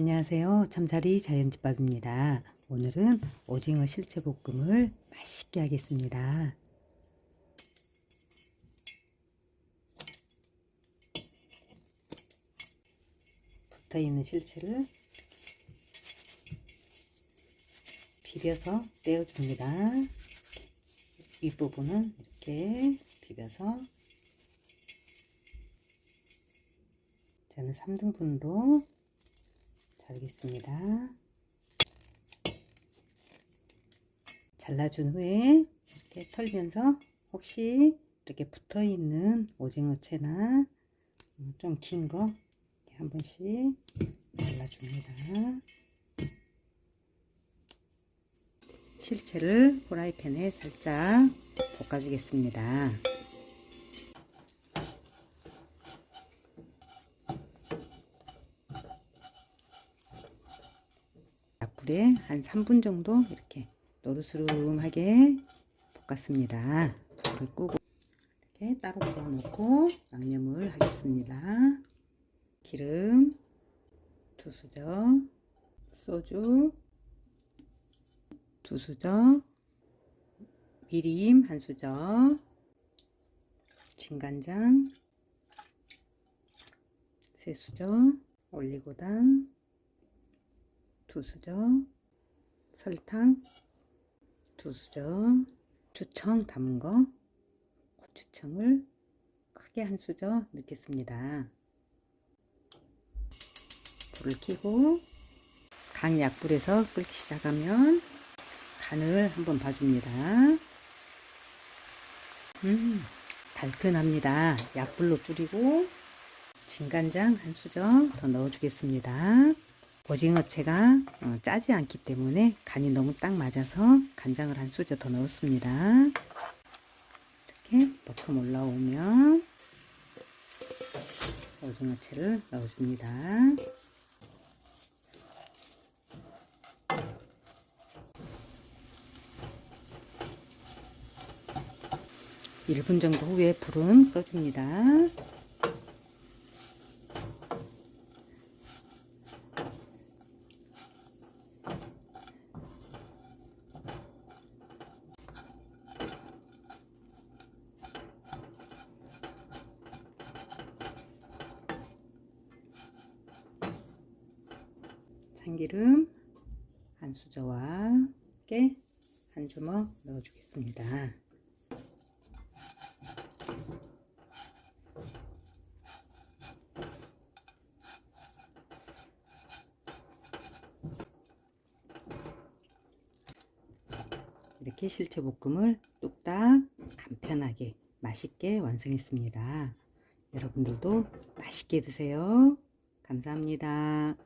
안녕하세요. 참사리 자연집밥입니다. 오늘은 오징어 실체 볶음을 맛있게 하겠습니다. 붙어 있는 실체를 비벼서 떼어줍니다. 윗부분은 이렇게 비벼서 저는 3등분으로 자르겠습니다. 잘라준 후에 이렇게 털면서 혹시 이렇게 붙어 있는 오징어채나 좀 긴 거 한 번씩 잘라줍니다. 실체를 프라이팬에 살짝 볶아주겠습니다. 약불에 한 3분 정도 이렇게 노르스름하게 볶았습니다. 불을 끄고 이렇게 따로 불어놓고 양념을 하겠습니다. 기름 두 수저, 소주 두 수저, 미림 한 수저, 진간장 세 수저, 올리고당 두 수저, 설탕 두 수저, 주청 담은 거 고추청을 크게 한 수저 넣겠습니다. 불을 켜고 강약불에서 끓기 시작하면 간을 한번 봐줍니다. 음, 달큰합니다. 약불로 줄이고 진간장 한 수저 더 넣어주겠습니다. 오징어채가 어, 짜지 않기 때문에 간이 너무 딱 맞아서 간장을 한 수저 더 넣었습니다. 이렇게 버텀 올라오면 오징어채를 넣어줍니다. 1분 정도 후에 불은 꺼줍니다. 참기름 한 수저와 깨 한 주먹 넣어주겠습니다. 이렇게 실체 볶음을 뚝딱 간편하게 맛있게 완성했습니다. 여러분들도 맛있게 드세요. 감사합니다.